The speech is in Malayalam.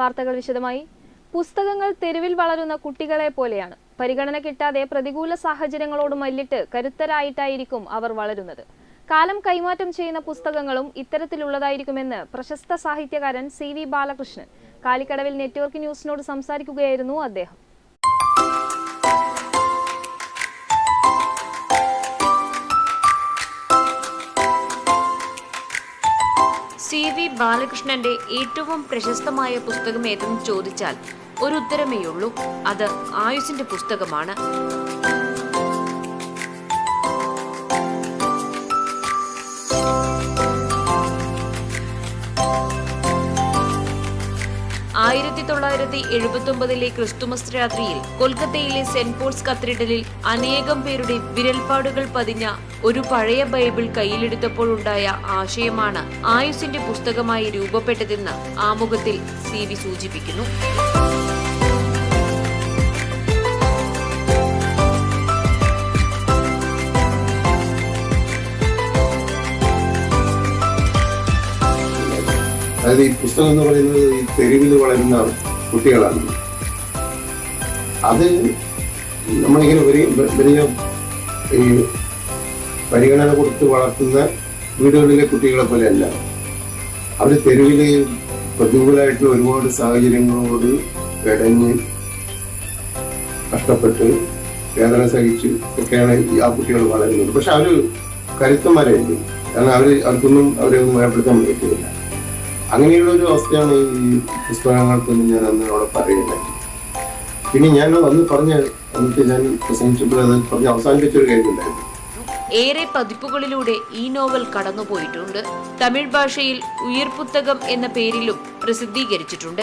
വാർത്തകൾ വിശദമായി. പുസ്തകങ്ങൾ തെരുവിൽ വളരുന്ന കുട്ടികളെ പോലെയാണ്. പരിഗണന കിട്ടാതെ പ്രതികൂല സാഹചര്യങ്ങളോട് മല്ലിട്ട് കരുത്തരായിട്ടായിരിക്കും അവർ വളരുന്നത്. കാലം കൈമാറ്റം ചെയ്യുന്ന പുസ്തകങ്ങളും ഇത്തരത്തിലുള്ളതായിരിക്കുമെന്ന് പ്രശസ്ത സാഹിത്യകാരൻ സി വി ബാലകൃഷ്ണൻ. കാലിക്കടവിൽ നെറ്റ്വർക്ക് ന്യൂസിനോട് സംസാരിക്കുകയായിരുന്നു അദ്ദേഹം. സി വി ബാലകൃഷ്ണന്റെ ഏറ്റവും പ്രശസ്തമായ പുസ്തകം ഏതെന്ന് ചോദിച്ചാൽ ഒരു ഉത്തരമേയുള്ളൂ. അത് ആയുസിന്റെ പുസ്തകമാണ്. ആയിരത്തി തൊള്ളായിരത്തി എഴുപത്തി ക്രിസ്തുമസ് രാത്രിയിൽ കൊൽക്കത്തയിലെ സെന്റ് പോൾസ് കത്തീഡ്രലിൽ അനേകം പേരുടെ വിരൽപാടുകൾ പതിഞ്ഞ ഒരു പഴയ ബൈബിൾ കയ്യിലെടുത്തപ്പോഴുണ്ടായ ആശയമാണ് ആയുസിന്റെ പുസ്തകമായി രൂപപ്പെട്ടതെന്ന് ആമുഖത്തിൽ സി സൂചിപ്പിക്കുന്നു. അതായത് ഈ പുസ്തകം എന്ന് പറയുന്നത് ഈ തെരുവിൽ വളരുന്ന കുട്ടികളാണ്. അത് നമ്മളിങ്ങനെ വലിയ വലിയ ഈ പരിഗണന കൊടുത്ത് വളർത്തുന്ന വീടുകളിലെ കുട്ടികളെ പോലെയല്ല. അവർ തെരുവിൽ പ്രതികൂലമായിട്ടുള്ള ഒരുപാട് സാഹചര്യങ്ങളോട് ഇടഞ്ഞ് കഷ്ടപ്പെട്ട് വേദന സഹിച്ച് ഒക്കെയാണ് ആ കുട്ടികൾ വളരുന്നത്. പക്ഷെ അവർ കരുത്തന്മാരായിരുന്നു കാരണം അവർ അവർക്കൊന്നും അവരെ ഭയപ്പെടുത്താൻ പറ്റില്ല അങ്ങനെയുള്ള ഒരു അവസ്ഥയാണ് ഈ പുസ്തകങ്ങൾക്കൊന്നും ഞാൻ അന്ന് അവിടെ പറയുന്നത്. പിന്നെ ഞാൻ അന്ന് പറഞ്ഞ എന്നിട്ട് ഞാൻ പ്രസംഗിച്ചപ്പോൾ അത് പറഞ്ഞ് അവസാനിപ്പിച്ചൊരു കാര്യമുണ്ടായിരുന്നു. ഏറെ പതിപ്പുകളിലൂടെ ഈ നോവൽ കടന്നുപോയിട്ടുണ്ട്. തമിഴ് ഭാഷയിൽ ഉയർപുത്തകം എന്ന പേരിലും പ്രസിദ്ധീകരിച്ചിട്ടുണ്ട്.